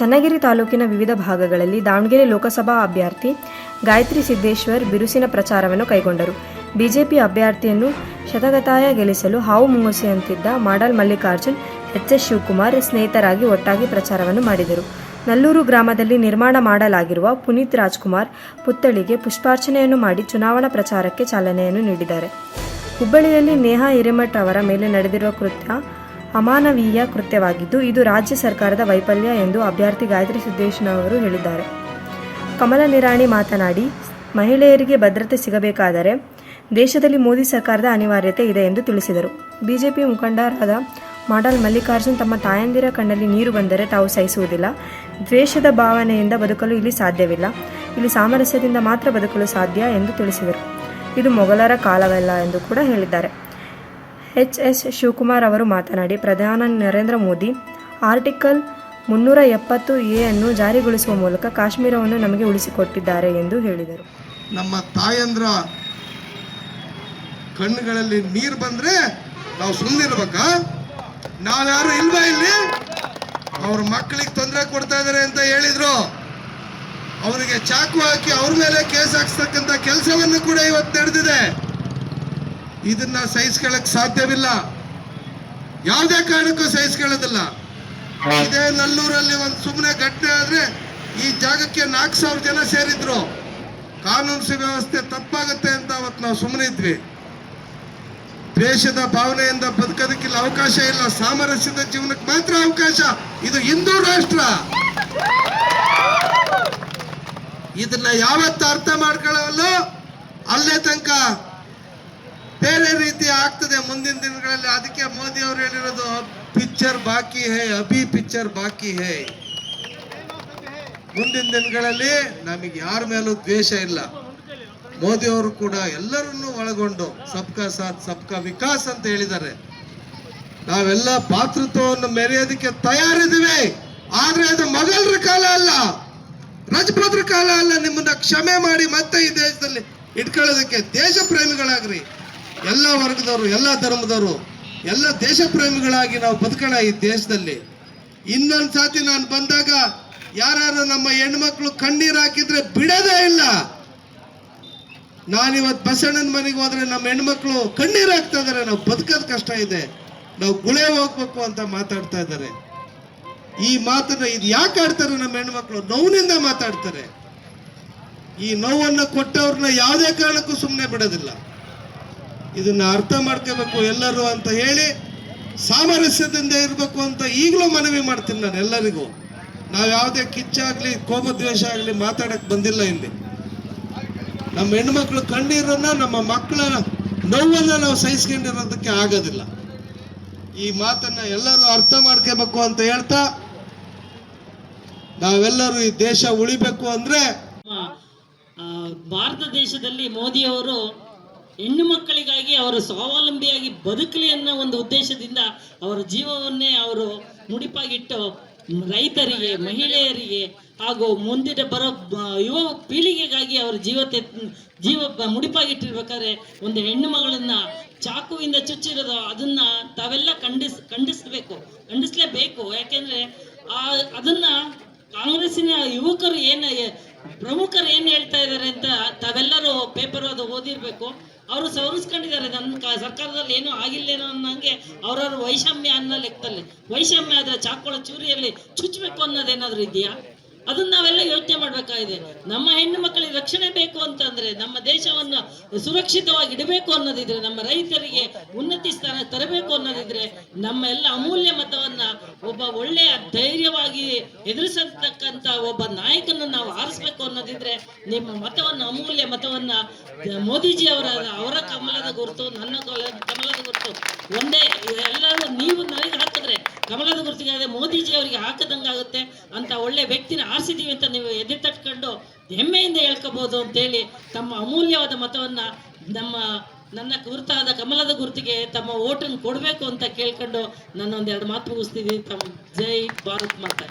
ಚನ್ನಗಿರಿ ತಾಲೂಕಿನ ವಿವಿಧ ಭಾಗಗಳಲ್ಲಿ ದಾವಣಗೆರೆ ಲೋಕಸಭಾ ಅಭ್ಯರ್ಥಿ ಗಾಯತ್ರಿ ಸಿದ್ದೇಶ್ವರ್ ಬಿರುಸಿನ ಪ್ರಚಾರವನ್ನು ಕೈಗೊಂಡರು. ಬಿಜೆಪಿ ಅಭ್ಯರ್ಥಿಯನ್ನು ಶತಗತಾಯ ಗೆಲ್ಲಿಸಲು ಹಾವು ಮುಂಗುಸಿಯಂತಿದ್ದ ಮಾಡಲ್ ಮಲ್ಲಿಕಾರ್ಜುನ್, ಎಚ್ ಎಸ್ ಶಿವಕುಮಾರ್ ಸ್ನೇಹಿತರಾಗಿ ಒಟ್ಟಾಗಿ ಪ್ರಚಾರವನ್ನು ಮಾಡಿದರು. ನಲ್ಲೂರು ಗ್ರಾಮದಲ್ಲಿ ನಿರ್ಮಾಣ ಮಾಡಲಾಗಿರುವ ಪುನೀತ್ ರಾಜ್ಕುಮಾರ್ ಪುತ್ಥಳಿಗೆ ಪುಷ್ಪಾರ್ಚನೆಯನ್ನು ಮಾಡಿ ಚುನಾವಣಾ ಪ್ರಚಾರಕ್ಕೆ ಚಾಲನೆಯನ್ನು ನೀಡಿದ್ದಾರೆ. ಹುಬ್ಬಳ್ಳಿಯಲ್ಲಿ ನೇಹಾ ಹಿರೇಮಠ್ ಅವರ ಮೇಲೆ ನಡೆದಿರುವ ಕೃತ್ಯ ಅಮಾನವೀಯ ಕೃತ್ಯವಾಗಿದ್ದು, ಇದು ರಾಜ್ಯ ಸರ್ಕಾರದ ವೈಫಲ್ಯ ಎಂದು ಅಭ್ಯರ್ಥಿ ಗಾಯತ್ರಿ ಸಿದ್ದೇಶ್ನವರು ಹೇಳಿದ್ದಾರೆ. ಕಮಲ ನಿರಾಣಿ ಮಾತನಾಡಿ, ಮಹಿಳೆಯರಿಗೆ ಭದ್ರತೆ ಸಿಗಬೇಕಾದರೆ ದೇಶದಲ್ಲಿ ಮೋದಿ ಸರ್ಕಾರದ ಅನಿವಾರ್ಯತೆ ಇದೆ ಎಂದು ತಿಳಿಸಿದರು. ಬಿಜೆಪಿ ಮುಖಂಡರಾದ ಮಾಡಲ್ ಮಲ್ಲಿಕಾರ್ಜುನ್ ತಮ್ಮ ತಾಯಂದಿರ ಕಣ್ಣಲ್ಲಿ ನೀರು ಬಂದರೆ ತಾವು ಸಹಿಸುವುದಿಲ್ಲ. ದ್ವೇಷದ ಭಾವನೆಯಿಂದ ಬದುಕಲು ಇಲ್ಲಿ ಸಾಧ್ಯವಿಲ್ಲ. ಇಲ್ಲಿ ಸಾಮರಸ್ಯದಿಂದ ಮಾತ್ರ ಬದುಕಲು ಸಾಧ್ಯ ಎಂದು ತಿಳಿಸಿದರು. ಇದು ಮೊಘಲರ ಕಾಲವಲ್ಲ ಎಂದು ಕೂಡ ಹೇಳಿದ್ದಾರೆ. ಎಚ್ ಎಸ್ ಶಿವಕುಮಾರ್ ಅವರು ಮಾತನಾಡಿ, ಪ್ರಧಾನಿ ನರೇಂದ್ರ ಮೋದಿ ಆರ್ಟಿಕಲ್ ಮುನ್ನೂರ ಎಪ್ಪತ್ತು ಎ ಅನ್ನು ಜಾರಿಗೊಳಿಸುವ ಮೂಲಕ ಕಾಶ್ಮೀರವನ್ನು ನಮಗೆ ಉಳಿಸಿಕೊಟ್ಟಿದ್ದಾರೆ ಎಂದು ಹೇಳಿದರು. ನಮ್ಮ ತಾಯಂದ್ರ ಕಣ್ಣುಗಳಲ್ಲಿ ನೀರು ಬಂದ್ರೆ ನಾವು ಸುಮ್ಮನಿರ್ಬೇಕಾ ನಾವ್ಯಾರು ಇಲ್ವಾ ಇಲ್ಲಿ? ಅವ್ರ ಮಕ್ಕಳಿಗೆ ತೊಂದರೆ ಕೊಡ್ತಾ ಇದಾರೆ ಅಂತ ಹೇಳಿದ್ರು. ಅವರಿಗೆ ಚಾಕು ಹಾಕಿ ಅವ್ರ ಮೇಲೆ ಕೇಸ್ ಹಾಕ್ಸ್ತಕ್ಕಂಥ ಕೆಲಸವನ್ನು ಕೂಡ ಇವತ್ತು ನಡೆದಿದೆ. ಇದನ್ನ ಸಹಿಸ್ಕೊಳ್ಳಕ್ ಸಾಧ್ಯವಿಲ್ಲ. ಯಾವುದೇ ಕಾರಣಕ್ಕೂ ಸಹಿಸ್ಕೊಳ್ಳೋದಿಲ್ಲ. ಇದೇ ನಲ್ಲೂರಲ್ಲಿ ಒಂದು ಸುಮ್ಮನೆ ಘಟನೆ ಆದ್ರೆ ಈ ಜಾಗಕ್ಕೆ ನಾಲ್ಕು ಸಾವಿರ ಜನ ಸೇರಿದ್ರು. ಕಾನೂನು ಸುವ್ಯವಸ್ಥೆ ತಪ್ಪಾಗುತ್ತೆ ಅಂತ ಅವತ್ತು ನಾವು ಸುಮ್ಮನೆ ಇದ್ವಿ. ದ್ವೇಷದ ಭಾವನೆಯಿಂದ ಬದುಕೋದಕ್ಕಿಲ್ಲ ಅವಕಾಶ ಇಲ್ಲ. ಸಾಮರಸ್ಯದ ಜೀವನಕ್ಕೆ ಮಾತ್ರ ಅವಕಾಶ. ಇದು ಹಿಂದೂ ರಾಷ್ಟ್ರ. ಇದನ್ನ ಯಾವತ್ತು ಅರ್ಥ ಮಾಡ್ಕೊಳ್ಳೋಲ್ಲೋ ಅಲ್ಲೇ ತನಕ ಬೇರೆ ರೀತಿ ಆಗ್ತದೆ ಮುಂದಿನ ದಿನಗಳಲ್ಲಿ. ಅದಕ್ಕೆ ಮೋದಿ ಅವರು ಹೇಳಿರೋದು ಪಿಕ್ಚರ್ ಬಾಕಿ ಹೇ, ಅಭಿ ಪಿಕ್ಚರ್ ಬಾಕಿ ಹೇ. ಮುಂದಿನ ದಿನಗಳಲ್ಲಿ ನಮಗೆ ಯಾರ ಮೇಲೂ ದ್ವೇಷ ಇಲ್ಲ. ಮೋದಿ ಅವರು ಕೂಡ ಎಲ್ಲರನ್ನೂ ಒಳಗೊಂಡು ಸಬ್ಕಾ ಸಾಥ್, ಸಬ್ಕಾ ವಿಕಾಸ್ ಅಂತ ಹೇಳಿದ್ದಾರೆ. ನಾವೆಲ್ಲ ಪಾತೃತ್ವವನ್ನು ಮೆರೆಯೋದಕ್ಕೆ ತಯಾರಿದ್ದೀವಿ. ಆದ್ರೆ ಅದು ಮೊಘಲರ ಕಾಲ ಅಲ್ಲ. ರಜಪತ್ರ ಕಾಲ ಅಲ್ಲ. ನಿಮ್ಮನ್ನ ಕ್ಷಮೆ ಮಾಡಿ ಮತ್ತೆ ಈ ದೇಶದಲ್ಲಿ ಇಟ್ಕೊಳ್ಳೋದಕ್ಕೆ ದೇಶ ಪ್ರೇಮಿಗಳಾಗ್ರಿ ಎಲ್ಲ ವರ್ಗದವರು, ಎಲ್ಲ ಧರ್ಮದವರು, ಎಲ್ಲ ದೇಶ ಪ್ರೇಮಿಗಳಾಗಿ ನಾವು ಬದುಕೋಣ ಈ ದೇಶದಲ್ಲಿ. ಇನ್ನೊಂದು ಸಾತಿ ನಾನು ಬಂದಾಗ ಯಾರು ನಮ್ಮ ಹೆಣ್ಮಕ್ಳು ಕಣ್ಣೀರ್ ಹಾಕಿದ್ರೆ ಬಿಡೋದೇ ಇಲ್ಲ. ನಾನಿವತ್ತು ಬಸಣ್ಣನ ಮನೆಗೆ ಹೋದ್ರೆ ನಮ್ಮ ಹೆಣ್ಮಕ್ಳು ಕಣ್ಣೀರು ಹಾಕ್ತಾ ಇದಾರೆ. ನಾವು ಬದುಕೋದು ಕಷ್ಟ ಇದೆ. ನಾವು ಗುಳೆ ಹೋಗ್ಬೇಕು ಅಂತ ಮಾತಾಡ್ತಾ ಇದ್ದಾರೆ ಈ ಮಾತನ್ನ ಇದು ಯಾಕೆ ಆಡ್ತಾರೆ ನಮ್ಮ ಹೆಣ್ಮಕ್ಳು? ನೋವಿನಿಂದ ಮಾತಾಡ್ತಾರೆ. ಈ ನೋವನ್ನು ಕೊಟ್ಟವ್ರನ್ನ ಯಾವುದೇ ಕಾರಣಕ್ಕೂ ಸುಮ್ಮನೆ ಬಿಡೋದಿಲ್ಲ. ಇದನ್ನ ಅರ್ಥ ಮಾಡ್ಕೋಬೇಕು ಎಲ್ಲರೂ ಅಂತ ಹೇಳಿ ಸಾಮರಸ್ಯದಿಂದ ಇರಬೇಕು ಅಂತ ಈಗಲೂ ಮನವಿ ಮಾಡ್ತೀನಿ ನಾನು ಎಲ್ಲರಿಗೂ. ನಾವು ಯಾವುದೇ ಕಿಚ್ಚಾಗ್ಲಿ ಕೋಪದ್ವೇಷ ಆಗಲಿ ಮಾತಾಡಕ್ಕೆ ಬಂದಿಲ್ಲ ಇಲ್ಲಿ. ನಮ್ಮ ಹೆಣ್ಮಕ್ಳು ಕಣ್ಣೀರನ್ನ ನಮ್ಮ ಮಕ್ಕಳ ನೋವನ್ನ ನಾವು ಸಹಿಸ್ಕೊಂಡಿರೋದಕ್ಕೆ ಆಗೋದಿಲ್ಲ. ಈ ಮಾತನ್ನ ಎಲ್ಲರೂ ಅರ್ಥ ಮಾಡ್ಕೋಬೇಕು ಅಂತ ಹೇಳ್ತಾ ನಾವೆಲ್ಲರೂ ಈ ದೇಶ ಉಳಿಬೇಕು ಅಂದ್ರೆ ಭಾರತ ದೇಶದಲ್ಲಿ ಮೋದಿಯವರು ಹೆಣ್ಣು ಮಕ್ಕಳಿಗಾಗಿ ಅವರು ಸ್ವಾವಲಂಬಿಯಾಗಿ ಬದುಕಲಿ ಅನ್ನೋ ಒಂದು ಉದ್ದೇಶದಿಂದ ಅವರ ಜೀವವನ್ನೇ ಅವರು ಮುಡಿಪಾಗಿಟ್ಟು ರೈತರಿಗೆ, ಮಹಿಳೆಯರಿಗೆ ಹಾಗೂ ಮುಂದಿನ ಬರೋ ಯುವ ಪೀಳಿಗೆಗಾಗಿ ಅವರ ಜೀವ ಜೀವ ಮುಡಿಪಾಗಿಟ್ಟಿರ್ಬೇಕಾದ್ರೆ ಒಂದು ಹೆಣ್ಣು ಮಗಳನ್ನ ಚಾಕುವಿಂದ ಚುಚ್ಚಿರೋದು ಅದನ್ನ ತಾವೆಲ್ಲ ಖಂಡಿಸ್, ಖಂಡಿಸ್ಬೇಕು, ಖಂಡಿಸ್ಲೇಬೇಕು. ಯಾಕೆಂದ್ರೆ ಆ, ಅದನ್ನ ಕಾಂಗ್ರೆಸ್ಸಿನ ಯುವಕರು ಏನು, ಪ್ರಮುಖರು ಏನು ಹೇಳ್ತಾ ಇದ್ದಾರೆ ಅಂತ ತಾವೆಲ್ಲರೂ ಪೇಪರ್ ಅದು ಓದಿರ್ಬೇಕು. ಅವರು ಸವರಿಸ್ಕೊಂಡಿದ್ದಾರೆ. ನನ್ನ ಸರ್ಕಾರದಲ್ಲಿ ಏನೂ ಆಗಿಲ್ಲೇನೋ ಅನ್ನೋಂಗೆ ಅವ್ರವ್ರ ವೈಷಮ್ಯ ಅನ್ನೋ ಲೆಕ್ಕದಲ್ಲಿ. ವೈಷಮ್ಯ ಆದರೆ ಚಾಕೋಳ ಚೂರಿಯಲ್ಲಿ ಚುಚ್ಚಬೇಕು ಅನ್ನೋದೇನಾದರೂ ಇದೆಯಾ? ಅದನ್ನ ನಾವೆಲ್ಲ ಯೋಚನೆ ಮಾಡ್ಬೇಕಾಗಿದೆ. ನಮ್ಮ ಹೆಣ್ಣು ಮಕ್ಕಳಿಗೆ ರಕ್ಷಣೆ ಬೇಕು ಅಂತಂದ್ರೆ ನಮ್ಮ ದೇಶವನ್ನು ಸುರಕ್ಷಿತವಾಗಿ ಇಡಬೇಕು ಅನ್ನೋದಿದ್ರೆ, ನಮ್ಮ ರೈತರಿಗೆ ಉನ್ನತಿ ಸ್ಥಾನ ತರಬೇಕು ಅನ್ನೋದಿದ್ರೆ, ನಮ್ಮ ಎಲ್ಲ ಅಮೂಲ್ಯ ಮತವನ್ನ ಒಬ್ಬ ಒಳ್ಳೆಯ ಧೈರ್ಯವಾಗಿ ಎದುರಿಸತಕ್ಕಂತ ಒಬ್ಬ ನಾಯಕನ ನಾವು ಆರಿಸ್ಬೇಕು ಅನ್ನೋದಿದ್ರೆ, ನಿಮ್ಮ ಮತವನ್ನ, ಅಮೂಲ್ಯ ಮತವನ್ನ ಮೋದಿಜಿ ಅವರ ಅವರ ಕಮಲದ ಗುರುತು, ನನ್ನ ಕಮಲ- ಕಮಲದ ಗುರುತು, ಒಂದೇ ಎಲ್ಲರೂ ನೀವು ನನಗೆ ಹಾಕಿದ್ರೆ ಕಮಲದ ಗುರುತಿಗಾದರೆ ಮೋದಿಜಿ ಅವರಿಗೆ ಹಾಕದಂಗಾಗುತ್ತೆ ಅಂತ ಒಳ್ಳೆ ವ್ಯಕ್ತಿನ ಆರಿಸಿದ್ದೀವಿ ಅಂತ ನೀವು ಎದೆ ತಟ್ಕೊಂಡು ಹೆಮ್ಮೆಯಿಂದ ಹೇಳ್ಕೋಬಹುದು ಅಂತೇಳಿ ತಮ್ಮ ಅಮೂಲ್ಯವಾದ ಮತವನ್ನು ನಮ್ಮ ನನ್ನ ಕುರ್ತಾದ ಕಮಲದ ಗುರುತಿಗೆ ತಮ್ಮ ಓಟನ್ನು ಕೊಡಬೇಕು ಅಂತ ಕೇಳ್ಕೊಂಡು ನನ್ನ ಒಂದು ಎರಡು ಮಾತು ಮುಗಿಸ್ತಿದ್ದೀನಿ ತಮ್ಮ ಜೈ ಭಾರತ್ ಮಾತ